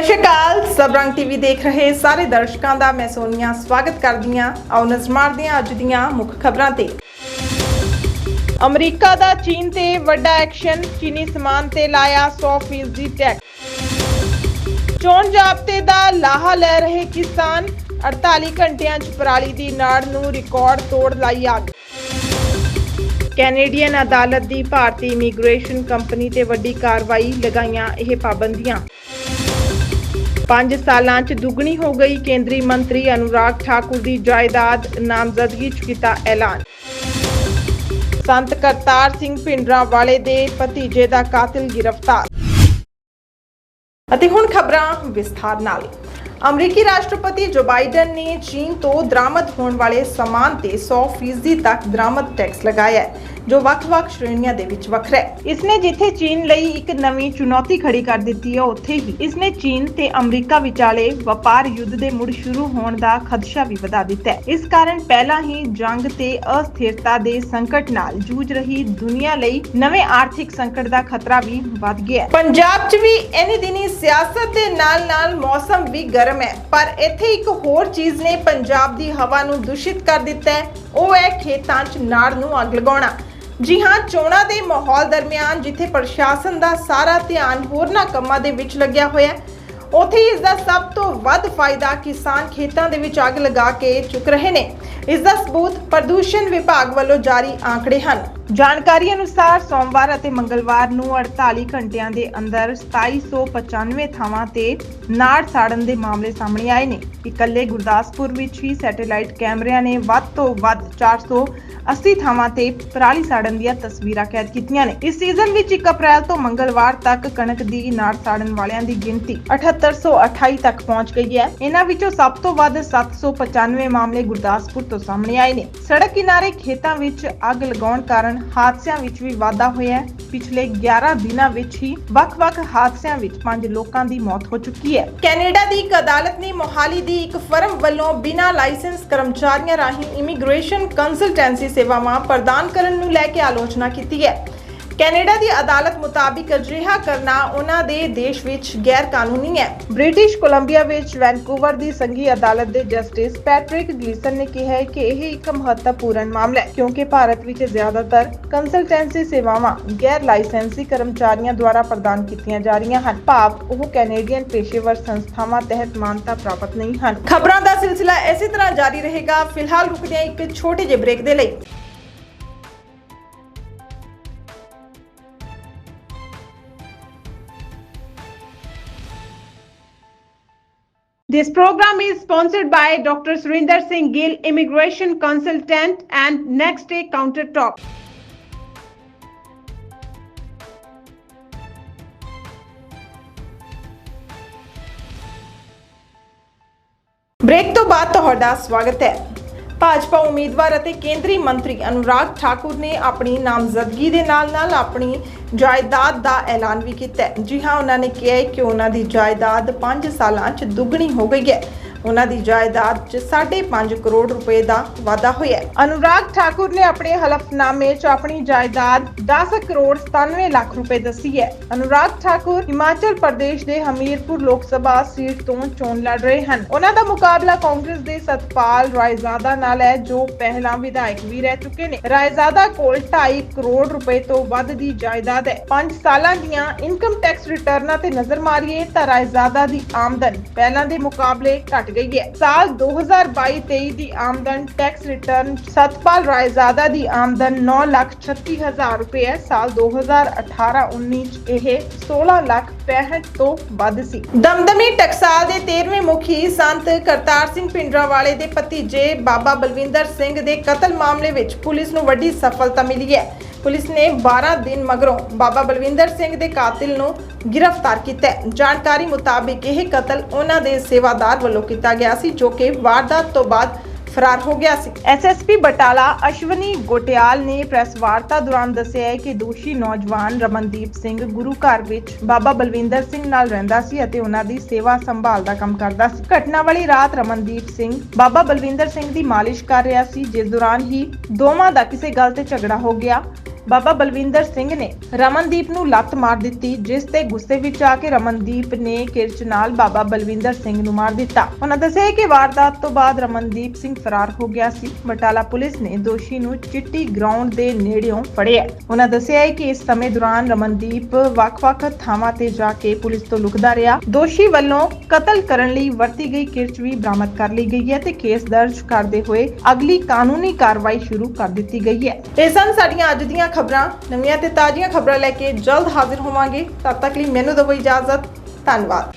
ਸਤਿ ਸ਼੍ਰੀ ਅਕਾਲ। ਸਬਰੰਗ ਟੀਵੀ ਦੇਖ ਰਹੇ ਸਾਰੇ ਦਰਸ਼ਕਾਂ ਦਾ ਮੈਂ ਸੋਨੀਆ ਸਵਾਗਤ ਕਰਦੀ ਹਾਂ ਆਓ ਨਜ਼ਰ ਮਾਰਦੇ ਹਾਂ ਅੱਜ ਦੀਆਂ ਮੁੱਖ ਖਬਰਾਂ ਤੇ। ਅਮਰੀਕਾ ਦਾ ਚੀਨ ਤੇ ਵੱਡਾ ਐਕਸ਼ਨ, ਚੀਨੀ ਸਮਾਨ ਤੇ ਲਾਇਆ 100% ਟੈਕਸ ਚੋਣ ਜਾਬਤੇ ਦਾ ਲਾਹਾ ਲੈ ਰਹੇ ਕਿਸਾਨ 48 ਘੰਟਿਆਂ 'ਚ ਪਰਾਲੀ ਦੀ ਨਾੜ ਨੂੰ ਰਿਕਾਰਡ ਤੋੜ ਲਾਈ ਅੱਗ। ਕੈਨੇਡੀਅਨ ਅਦਾਲਤ ਦੀ ਭਾਰਤੀ ਇਮੀਗ੍ਰੇਸ਼ਨ ਕੰਪਨੀ ਤੇ ਵੱਡੀ ਕਾਰਵਾਈ ਲਗਾਈਆਂ ਇਹ ਪਾਬੰਦੀਆਂ। 5 ਸਾਲਾਂ 'ਚ ਦੁੱਗਣੀ ਹੋ ਗਈ। ਕੇਂਦਰੀ ਮੰਤਰੀ ਅਨੁਰਾਗ ਠਾਕੁਰ ਦੀ ਜਾਇਦਾਦ ਨਾਮਜ਼ਦਗੀ 'ਚ ਕੀਤਾ ਐਲਾਨ। ਸੰਤ ਕਰਤਾਰ ਸਿੰਘ ਭਿੰਡਰਾਂ ਵਾਲੇ ਦੇ ਭਤੀਜੇ ਦਾ ਕਾਤਿਲ ਗ੍ਰਿਫਤਾਰ। ਅਤੇ ਹੁਣ ਖਬਰਾਂ ਵਿਸਥਾਰ ਨਾਲ। ਅਮਰੀਕੀ ਰਾਸ਼ਟਰਪਤੀ ਜੋ ਬਾਈਡਨ ਨੇ ਚੀਨ ਤੋਂ ਦਰਾਮਦ ਹੋਣ ਵਾਲੇ ਸਮਾਨ ਤੇ 100% ਤੱਕ ਦਰਾਮਦ ਟੈਕਸ ਲਗਾਇਆ ਹੈ। ਜੋ ਵੱਖ-ਵੱਖ ਸ਼੍ਰੇਣੀਆਂ ਦੇ ਵਿੱਚ ਵੱਖਰਾ ਹੈ। ਇਸਨੇ ਜਿੱਥੇ ਚੀਨ ਲਈ ਇੱਕ ਨਵੀਂ ਚੁਣੌਤੀ ਖੜੀ ਕਰ ਦਿੱਤੀ ਹੈ, ਉੱਥੇ ਹੀ ਇਸਨੇ ਚੀਨ ਤੇ ਅਮਰੀਕਾ ਵਿਚਾਲੇ ਵਪਾਰ ਯੁੱਧ ਦੇ ਮੁੜ ਸ਼ੁਰੂ ਹੋਣ ਦਾ ਖਦਸ਼ਾ ਵੀ ਵਧਾ ਦਿੱਤਾ ਹੈ। ਇਸ ਕਾਰਨ ਪਹਿਲਾਂ ਹੀ ਜੰਗ ਤੇ ਅਸਥਿਰਤਾ ਦੇ ਸੰਕਟ ਨਾਲ ਜੂਝ ਰਹੀ ਦੁਨੀਆ ਲਈ ਨਵੇਂ ਆਰਥਿਕ ਸੰਕਟ ਦਾ ਖਤਰਾ ਵੀ ਵੱਧ ਗਿਆ ਹੈ। ਪੰਜਾਬ 'ਚ ਵੀ ਇਹਨੇ ਦਿਨੀ ਸਿਆਸਤ ਦੇ ਨਾਲ-ਨਾਲ ਮੌਸਮ ਵੀ ਗਰਮ ਹੈ, ਪਰ ਇੱਥੇ ਇੱਕ ਹੋਰ ਚੀਜ਼ ਨੇ ਪੰਜਾਬ ਦੀ ਹਵਾ ਨੂੰ ਦੂਸ਼ਿਤ ਕਰ ਦਿੱਤਾ ਹੈ, ਉਹ ਹੈ ਖੇਤਾਂ 'ਚ ਨਾੜ ਨੂੰ ਅੱਗ ਲਗਾਉਣਾ। ਜੀ ਹਾਂ, ਚੋਣਾਂ ਦੇ ਮਾਹੌਲ ਦਰਮਿਆਨ ਜਿੱਥੇ ਪ੍ਰਸ਼ਾਸਨ ਦਾ ਸਾਰਾ ਧਿਆਨ ਹੋਰਨਾਂ ਕੰਮਾਂ ਦੇ ਵਿੱਚ ਲੱਗਿਆ ਹੋਇਆ ਹੈ, ਉੱਥੇ ਇਸ ਦਾ ਸਭ ਤੋਂ ਵੱਧ ਫਾਇਦਾ ਕਿਸਾਨ ਖੇਤਾਂ ਦੇ ਵਿੱਚ ਅੱਗ ਲਗਾ ਕੇ ਚੁੱਕ ਰਹੇ ਨੇ। ਇਸ ਦਾ ਸਬੂਤ ਪ੍ਰਦੂਸ਼ਣ ਵਿਭਾਗ ਵੱਲੋਂ ਜਾਰੀ ਆંકੜੇ ਹਨ। ਜਾਣਕਾਰੀ ਅਨੁਸਾਰ ਸੋਮਵਾਰ ਅਤੇ ਮੰਗਲਵਾਰ ਨੂੰ 48 ਘੰਟਿਆਂ ਦੇ ਅੰਦਰ 2795 ਥਾਵਾਂ ਤੇ ਨਾੜ ਸਾੜਨ ਦੇ ਮਾਮਲੇ ਸਾਹਮਣੇ ਆਏ ਨੇ। ਇਕੱਲੇ ਗੁਰਦਾਸਪੁਰ ਵਿੱਚ ਹੀ ਸੈਟੇਲਾਈਟ ਕੈਮਰਿਆਂ ਨੇ ਵੱਧ ਤੋਂ ਵੱਧ 480 ਥਾਵਾਂ ਤੇ ਪਰਾਲੀ ਸਾੜਨ ਦੀਆਂ ਤਸਵੀਰਾਂ ਕੈਦ ਕੀਤੀਆਂ ਨੇ। ਇਸ ਸੀਜ਼ਨ ਵਿੱਚ 1 ਅਪ੍ਰੈਲ ਤੋਂ ਮੰਗਲਵਾਰ ਤੱਕ ਕਣਕ ਦੀ ਨਾੜ ਸਾੜਨ ਵਾਲਿਆਂ ਦੀ ਗਿਣਤੀ 7828 ਤੱਕ ਪਹੁੰਚ ਗਈ ਹੈ। ਇਹਨਾਂ ਵਿੱਚੋਂ ਸਭ ਤੋਂ ਵੱਧ 795 ਮਾਮਲੇ ਗੁਰਦਾਸਪੁਰ ਤੋਂ ਸਾਹਮਣੇ ਆਏ ਨੇ। ਸੜਕ ਕਿਨਾਰੇ ਖੇਤਾਂ ਵਿੱਚ ਅੱਗ ਲਗਾਉਣ ਕਾਰਨ ਹਾਦਸਿਆਂ ਵਿੱਚ ਵੀ ਵਾਧਾ ਹੋਇਆ ਹੈ। ਪਿਛਲੇ 11 ਦਿਨਾਂ ਵਿੱਚ ਹੀ ਵੱਖ-ਵੱਖ ਹਾਦਸਿਆਂ ਵਿੱਚ 5 ਲੋਕਾਂ ਦੀ ਮੌਤ ਹੋ ਚੁੱਕੀ ਹੈ। ਕੈਨੇਡਾ ਦੀ ਇੱਕ ਅਦਾਲਤ ਨੇ ਮੋਹਾਲੀ ਦੀ ਇੱਕ ਫਰਮ ਵੱਲੋਂ ਬਿਨਾਂ ਲਾਇਸੈਂਸ ਕਰਮਚਾਰੀਆਂ ਰਾਹੀਂ ਇਮੀਗ੍ਰੇਸ਼ਨ ਕੰਸਲਟੈਂਸੀ ਸੇਵਾਵਾਂ ਪ੍ਰਦਾਨ ਕਰਨ ਨੂੰ ਲੈ ਕੇ ਆਲੋਚਨਾ ਕੀਤੀ ਹੈ। ਕੈਨੇਡਾ ਦੀ ਅਦਾਲਤ ਮੁਤਾਬਿਕ ਅਜਿਹਾ ਕਰਨਾ ਉਹਨਾਂ ਦੇ ਦੇਸ਼ ਵਿੱਚ ਗੈਰ ਕਾਨੂੰਨੀ ਹੈ। ਬ੍ਰਿਟਿਸ਼ ਕੋਲੰਬੀਆ ਵਿੱਚ ਵੈਨਕੂਵਰ ਦੀ ਸੰਘੀ ਅਦਾਲਤ ਦੇ ਜਸਟਿਸ ਪੈਟ੍ਰਿਕ ਗਲੀਸਨ ਨੇ ਕਿਹਾ ਹੈ ਕਿ ਇਹ ਇੱਕ ਮਹੱਤਵਪੂਰਨ ਮਾਮਲਾ ਹੈ, ਕਿਉਂਕਿ ਭਾਰਤ ਵਿੱਚ ਜ਼ਿਆਦਾਤਰ ਕੰਸਲਟੈਂਸੀ ਸੇਵਾਵਾਂ ਗੈਰ ਲਾਇਸੈਂਸੀ ਕਰਮਚਾਰੀਆਂ ਦੁਆਰਾ ਪ੍ਰਦਾਨ ਕੀਤੀਆਂ ਜਾ ਰਹੀਆਂ ਹਨ। ਭਾਵ ਉਹ ਕੈਨੇਡੀਅਨ ਪੇਸ਼ੇਵਰ ਸੰਸਥਾਵਾਂ ਤਹਿਤ ਮਾਨਤਾ ਪ੍ਰਾਪਤ ਨਹੀਂ ਹਨ। ਖਬਰਾਂ ਦਾ ਸਿਲਸਿਲਾ ਇਸੇ ਤਰ੍ਹਾਂ ਜਾਰੀ ਰਹੇਗਾ। ਫਿਲਹਾਲ ਰੁਕਦੇ ਹਾਂ ਇੱਕ ਛੋਟੇ ਜਿਹੇ ਬ੍ਰੇਕ ਦੇ ਲਈ। This program is sponsored by Dr. Surinder Singh Gill, Immigration Consultant and Next Day Counter Talk. Break ਤੋਂ ਬਾਅਦ ਤੁਹਾਡਾ ਸਵਾਗਤ ਹੈ ਭਾਜਪਾ ਉਮੀਦਵਾਰ ਅਤੇ ਕੇਂਦਰੀ ਮੰਤਰੀ ਅਨੁਰਾਗ ਠਾਕੁਰ ਨੇ ਆਪਣੀ ਨਾਮਜ਼ਦਗੀ ਦੇ ਨਾਲ-ਨਾਲ ਆਪਣੀ ਜਾਇਦਾਦ ਦਾ ਐਲਾਨ ਵੀ ਕੀਤਾ ਹੈ। ਜੀ ਹਾਂ, ਉਹਨਾਂ ਨੇ ਕਿਹਾ ਕਿ ਉਹਨਾਂ ਦੀ ਜਾਇਦਾਦ 5 ਸਾਲਾਂ 'ਚ ਦੁੱਗਣੀ ਹੋ ਗਈ ਹੈ। ਉਹਨਾਂ ਦੀ ਜਾਇਦਾਦ 'ਚ 5.5 ਕਰੋੜ ਰੁਪਏ ਦਾ ਵਾਧਾ ਹੋਇਆ ਹੈ। ਅਨੁਰਾਗ ਠਾਕੁਰ ਨੇ ਆਪਣੇ ਹਲਫਨਾਮੇ 'ਚ ਆਪਣੀ ਜਾਇਦਾਦ 10 ਕਰੋੜ 97 ਲੱਖ ਰੁਪਏ ਦੱਸੀ ਹੈ। ਅਨੁਰਾਗ ਠਾਕੁਰ ਹਿਮਾਚਲ ਪ੍ਰਦੇਸ਼ ਦੇ ਹਮੀਰਪੁਰ ਲੋਕ ਸਭਾ ਸੀਟ ਤੋਂ ਚੋਣ ਲੜ ਰਹੇ ਹਨ। ਉਹਨਾਂ ਦਾ ਮੁਕਾਬਲਾ ਕਾਂਗਰਸ ਦੇ ਸਤਪਾਲ ਰਾਇਜ਼ਾਦਾ ਨਾਲ ਹੈ, ਜੋ ਪਹਿਲਾਂ ਵਿਧਾਇਕ ਵੀ ਰਹਿ ਚੁੱਕੇ ਨੇ। ਰਾਇਜ਼ਾਦਾ ਕੋਲ 2.5 ਕਰੋੜ ਰੁਪਏ ਤੋਂ ਵੱਧ ਦੀ ਜਾਇਦਾਦ ਹੈ। 5 ਸਾਲਾਂ ਦੀਆਂ ਇਨਕਮ ਟੈਕਸ ਰਿਟਰਨਾਂ ਤੇ ਨਜ਼ਰ ਮਾਰੀਏ ਤਾਂ ਰਾਇਜ਼ਾਦਾ ਦੀ ਆਮਦਨ ਪਹਿਲਾਂ ਦੇ ਮੁਕਾਬਲੇ ਘੱਟ ਗਈ ਹੈ। ਸਾਲ 2022-23 ਦੀ ਆਮਦਨ ਟੈਕਸ ਰਿਟਰਨ ਸਤਪਾਲ ਰਾਇਜ਼ਾਦਾ ਦੀ ਆਮਦਨ 9 ਲੱਖ 36 ਹਜ਼ਾਰ ਰੁਪਏ ਹੈ। ਸਾਲ 2018-19 ਚ ਇਹ 16 ਲੱਖ 65 ਤੋਂ ਵੱਧ ਸੀ। ਦਮਦਮੀ ਟਕਸਾਲ ਦੇ 13ਵੇਂ ਮੁਖੀ ਸੰਤ ਕਰਤਾਰ ਸਿੰਘ ਪਿੰਡਰਾਵਾਲੇ ਦੇ ਭਤੀਜੇ ਬਾਬਾ ਬਲਵਿੰਦਰ ਸਿੰਘ ਦੇ ਕਤਲ ਮਾਮਲੇ ਵਿੱਚ ਪੁਲਿਸ ਨੂੰ ਵੱਡੀ ਸਫਲਤਾ ਮਿਲੀ ਹੈ। ਪੁਲਿਸ ਨੇ 12 ਦਿਨ ਮਗਰੋਂ ਬਾਬਾ ਬਲਵਿੰਦਰ ਸਿੰਘ ਦੇ ਕਾਤਿਲ ਨੂੰ ਗ੍ਰਿਫਤਾਰ ਕੀਤਾ ਜਾਣਕਾਰੀ ਮੁਤਾਬਿਕ ਇਹ ਕਤਲ ਉਹਨਾਂ ਦੇ ਸੇਵਾਦਾਰ ਵੱਲੋਂ ਕੀਤਾ ਗਿਆ ਸੀ, ਜੋ ਕਿ ਵਾਰਦਾਤ ਤੋਂ ਬਾਅਦ ਫਰਾਰ ਹੋ ਗਿਆ ਸੀ। ਐਸਐਸਪੀ ਬਟਾਲਾ ਅਸ਼ਵਨੀ ਗੋਟਿਆਲ ਨੇ ਪ੍ਰੈਸ ਵਾਰਤਾ ਦੌਰਾਨ ਦੱਸਿਆ ਹੈ ਕਿ ਦੋਸ਼ੀ ਨੌਜਵਾਨ ਰਮਨਦੀਪ ਸਿੰਘ ਗੁਰੂ ਘਰ ਵਿੱਚ ਬਾਬਾ ਬਲਵਿੰਦਰ ਸਿੰਘ ਨਾਲ ਰਹਿੰਦਾ ਸੀ ਅਤੇ ਉਹਨਾਂ ਦੀ ਸੇਵਾ ਸੰਭਾਲ ਦਾ ਕੰਮ ਕਰਦਾ ਸੀ। ਘਟਨਾ ਵਾਲੀ ਰਾਤ ਰਮਨਦੀਪ ਸਿੰਘ ਬਾਬਾ ਬਲਵਿੰਦਰ ਸਿੰਘ ਦੀ ਮਾਲਿਸ਼ ਕਰ ਰਿਹਾ ਸੀ, ਜਿਸ ਦੌਰਾਨ ਹੀ ਦੋਵਾਂ ਦਾ ਕਿਸੇ ਗੱਲ ਤੇ ਝਗੜਾ ਹੋ ਗਿਆ। ਬਾਬਾ ਬਲਵਿੰਦਰ ਸਿੰਘ ਨੇ ਰਮਨਦੀਪ ਨੂੰ ਲੱਤ ਮਾਰ ਦਿੱਤੀ, ਜਿਸ ਤੇ ਗੁੱਸੇ ਵਿੱਚ ਆ ਕੇ ਰਮਨਦੀਪ ਨੇ ਕਿਰਚ ਨਾਲ ਬਾਬਾ ਬਲਵਿੰਦਰ ਸਿੰਘ ਨੂੰ ਮਾਰ ਦਿੱਤਾ। ਉਹਨਾਂ ਦੱਸਿਆ ਕਿ ਵਾਰਦਾਤ ਤੋਂ ਬਾਅਦ ਰਮਨਦੀਪ ਸਿੰਘ ਫਰਾਰ ਹੋ ਗਿਆ ਸੀ। ਬਟਾਲਾ ਪੁਲਿਸ ਨੇ ਦੋਸ਼ੀ ਨੂੰ ਚਿੱਟੀ ਗਰਾਊਂਡ ਦੇ ਨੇੜਿਓਂ ਫੜਿਆ ਉਹਨਾਂ ਦੱਸਿਆ ਕਿ ਇਸ ਸਮੇਂ ਦੌਰਾਨ ਰਮਨਦੀਪ ਵੱਖ-ਵੱਖ ਥਾਵਾਂ ਤੇ ਜਾ ਕੇ ਪੁਲਿਸ ਤੋਂ ਲੁਕਦਾ ਰਿਹਾ। ਦੋਸ਼ੀ ਵੱਲੋਂ ਕਤਲ ਕਰਨ ਲਈ ਵਰਤੀ ਗਈ ਕਿਰਚ ਵੀ ਬਰਾਮਦ ਕਰ ਲਈ ਗਈ ਹੈ ਤੇ ਕੇਸ ਦਰਜ ਕਰਦੇ ਹੋਏ ਅਗਲੀ ਕਾਨੂੰਨੀ ਕਾਰਵਾਈ ਸ਼ੁਰੂ ਕਰ ਦਿੱਤੀ ਗਈ ਹੈ। ਇਹ ਸਨ ਸਾਡੀਆਂ ਅੱਜ ਦੀਆਂ ਖਬਰਾਂ, ਨਵੀਆਂ ਤੇ ਤਾਜ਼ੀਆਂ ਖਬਰਾਂ ਲੈ ਕੇ ਜਲਦ ਹਾਜ਼ਰ ਹੋਵਾਂਗੇ। ਤਦ ਤੱਕ ਲਈ ਮੈਨੂੰ ਦਿਓ ਇਜਾਜ਼ਤ। ਧੰਨਵਾਦ।